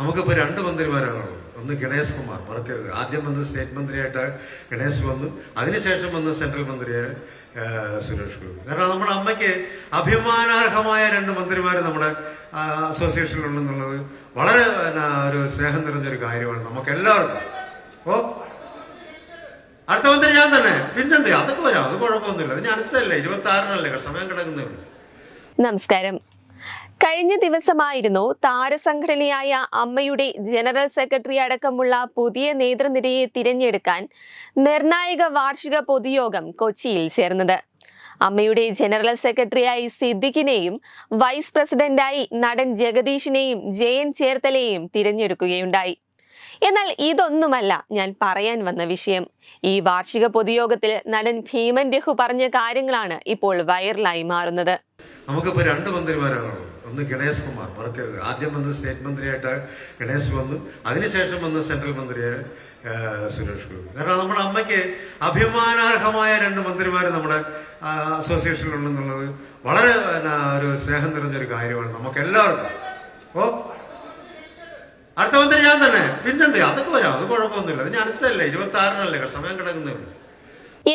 നമുക്കിപ്പോൾ രണ്ട് മന്ത്രിമാരാണുള്ളത് ഒന്ന് ഗണേശകുമാർ കുമാർ മറക്കരുത് ആദ്യം വന്ന് സ്റ്റേറ്റ് മന്ത്രിയായിട്ട് ഗണേശ് വന്നു അതിനുശേഷം വന്ന സെൻട്രൽ മന്ത്രിയായ സുരേഷ് ഗോപി കാരണം നമ്മുടെ അമ്മയ്ക്ക് അഭിമാനാർഹമായ രണ്ട് മന്ത്രിമാർ നമ്മുടെ അസോസിയേഷനിലുണ്ടെന്നുള്ളത് വളരെ ഒരു സ്നേഹം നിറഞ്ഞൊരു കാര്യമാണ് നമുക്ക് എല്ലാവർക്കും ഓ അടുത്ത മന്ത്രി ഞാൻ തന്നെ പിന്നെന്ത് അതൊക്കെ വരാം അത് കുഴപ്പമൊന്നുമില്ല ഞാൻ അടുത്തല്ലേ ഇരുപത്തി ആറിനല്ലേ സമയം കിടക്കുന്നേ നമസ്കാരം കഴിഞ്ഞ ദിവസമായിരുന്നു താരസംഘടനയായ അമ്മയുടെ ജനറൽ സെക്രട്ടറി അടക്കമുള്ള പുതിയ നേതൃനിരയെ തിരഞ്ഞെടുക്കാൻ നിർണായക വാർഷിക പൊതുയോഗം കൊച്ചിയിൽ ചേർന്നത് അമ്മയുടെ ജനറൽ സെക്രട്ടറിയായി സിദ്ദിഖിനെയും വൈസ് പ്രസിഡന്റായി നടൻ ജഗദീഷിനെയും ജയൻ ചേർത്തലയെയും തിരഞ്ഞെടുക്കുകയുണ്ടായി എന്നാൽ ഇതൊന്നുമല്ല ഞാൻ പറയാൻ വന്ന വിഷയം ഈ വാർഷിക പൊതുയോഗത്തിൽ നടൻ ഭീമൻ രഘു പറഞ്ഞ കാര്യങ്ങളാണ് ഇപ്പോൾ വൈറലായി മാറുന്നത് നമുക്കിപ്പോ രണ്ട് മന്ത്രിമാരാണല്ലോ ഒന്ന് ഗണേശ് കുമാർ മറക്കരുത് ആദ്യം വന്ന സ്റ്റേറ്റ് മന്ത്രിയായിട്ട് ഗണേശ് വന്നു അതിനുശേഷം വന്ന സെൻട്രൽ മന്ത്രിയായ സുരേഷ് ഗോപി കാരണം നമ്മുടെ അമ്മയ്ക്ക് അഭിമാനാർഹമായ രണ്ട് മന്ത്രിമാർ നമ്മുടെ അസോസിയേഷനിലുണ്ടെന്നുള്ളത് വളരെ ഒരു സ്നേഹം നിറഞ്ഞൊരു കാര്യമാണ് നമുക്ക് എല്ലാവർക്കും ഓ അടുത്ത മന്ത്രി ഞാൻ തന്നെ പിന്നെന്ത് അതൊക്കെ വരാം അത് കുഴപ്പമൊന്നുമില്ല അത് ഞാൻ അടുത്തല്ലേ ഇരുപത്തി ആറിനല്ലേ സമയം കിടക്കുന്നുണ്ട്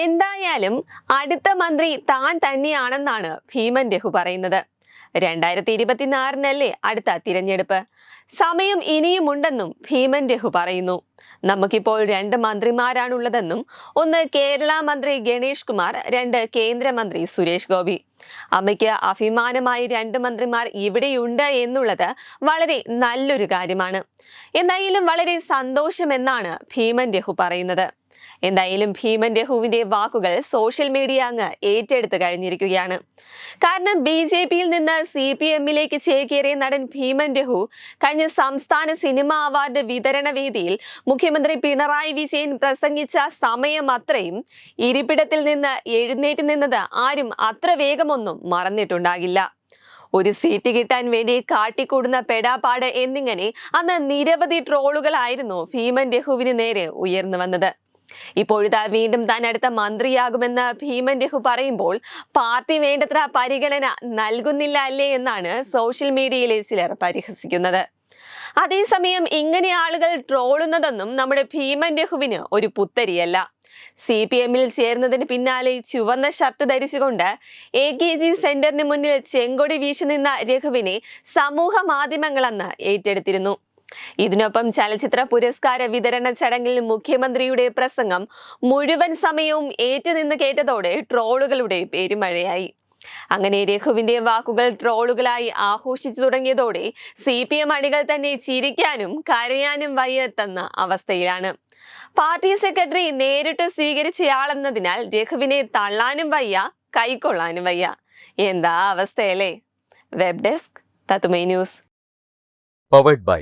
എന്തായാലും അടുത്ത മന്ത്രി താൻ തന്നെയാണെന്നാണ് ഭീമൻ രഘു പറയുന്നത് രണ്ടായിരത്തി ഇരുപത്തിനാറിനല്ലേ അടുത്ത തിരഞ്ഞെടുപ്പ് സമയം ഇനിയുമുണ്ടെന്നും ഭീമൻ രഘു പറയുന്നു നമുക്കിപ്പോൾ രണ്ട് മന്ത്രിമാരാണുള്ളതെന്നും ഒന്ന് കേരള മന്ത്രി ഗണേഷ് കുമാർ രണ്ട് കേന്ദ്രമന്ത്രി സുരേഷ് ഗോപി അമ്മയ്ക്ക് അഭിമാനമായി രണ്ട് മന്ത്രിമാർ ഇവിടെയുണ്ട് എന്നുള്ളത് വളരെ നല്ലൊരു കാര്യമാണ് എന്തായാലും വളരെ സന്തോഷമെന്നാണ് ഭീമൻ രഘു പറയുന്നത് എന്തായാലും ഭീമൻ ഹുവിന്റെ വാക്കുകൾ സോഷ്യൽ മീഡിയ അങ്ങ് ഏറ്റെടുത്തു കഴിഞ്ഞിരിക്കുകയാണ് കാരണം ബി ജെ പിയിൽ നിന്ന് സി പി എമ്മിലേക്ക് ചേക്കേറിയ നടൻ ഭീമൻ രഹു കഴിഞ്ഞ സംസ്ഥാന സിനിമാ അവാർഡ് വിതരണ വേദിയിൽ മുഖ്യമന്ത്രി പിണറായി വിജയൻ പ്രസംഗിച്ച സമയം അത്രയും ഇരിപ്പിടത്തിൽ നിന്ന് എഴുന്നേറ്റ് നിന്നത് ആരും അത്ര വേഗമൊന്നും മറന്നിട്ടുണ്ടാകില്ല ഒരു സീറ്റ് കിട്ടാൻ വേണ്ടി കാട്ടിക്കൂടുന്ന പെടാപ്പാട് എന്നിങ്ങനെ അന്ന് നിരവധി ട്രോളുകളായിരുന്നു ഭീമൻ രഹുവിന് നേരെ ഉയർന്നു വന്നത് ഇപ്പോഴിതാ വീണ്ടും താൻ അടുത്ത മന്ത്രിയാകുമെന്ന് ഭീമൻ രഘു പറയുമ്പോൾ പാർട്ടി വേണ്ടത്ര പരിഗണന നൽകുന്നില്ല അല്ലേ എന്നാണ് സോഷ്യൽ മീഡിയയിലെ ചിലർ പരിഹസിക്കുന്നത് അതേസമയം ഇങ്ങനെ ആളുകൾ ട്രോളുന്നതെന്നും നമ്മുടെ ഭീമൻ രഘുവിന് ഒരു പുത്തരിയല്ല സി പി എമ്മിൽ ചേർന്നതിന് പിന്നാലെ ചുവന്ന ഷർട്ട് ധരിച്ചുകൊണ്ട് എ കെ ജി സെന്ററിന് മുന്നിൽ ചെങ്കൊടി വീശുനിന്ന രഘുവിനെ സമൂഹ മാധ്യമങ്ങളെന്ന് ഏറ്റെടുത്തിരുന്നു ഇതിനൊപ്പം ചലച്ചിത്ര പുരസ്കാര വിതരണ ചടങ്ങിൽ മുഖ്യമന്ത്രിയുടെ പ്രസംഗം മുഴുവൻ സമയവും ഏറ്റുനിന്ന് കേട്ടതോടെ ട്രോളുകളുടെ പേരുമഴയായി അങ്ങനെ രഘുവിന്റെ വാക്കുകൾ ട്രോളുകളായി ആഘോഷിച്ചു തുടങ്ങിയതോടെ സി പി എം അണികൾ തന്നെ ചിരിക്കാനും കരയാനും വയ്യത്തെന്ന അവസ്ഥയിലാണ് പാർട്ടി സെക്രട്ടറി നേരിട്ട് സ്വീകരിച്ചയാളെന്നതിനാൽ രഘുവിനെ തള്ളാനും വയ്യ കൈക്കൊള്ളാനും വയ്യ എന്താ അവസ്ഥയല്ലേ web desk തത്മൈ news powered by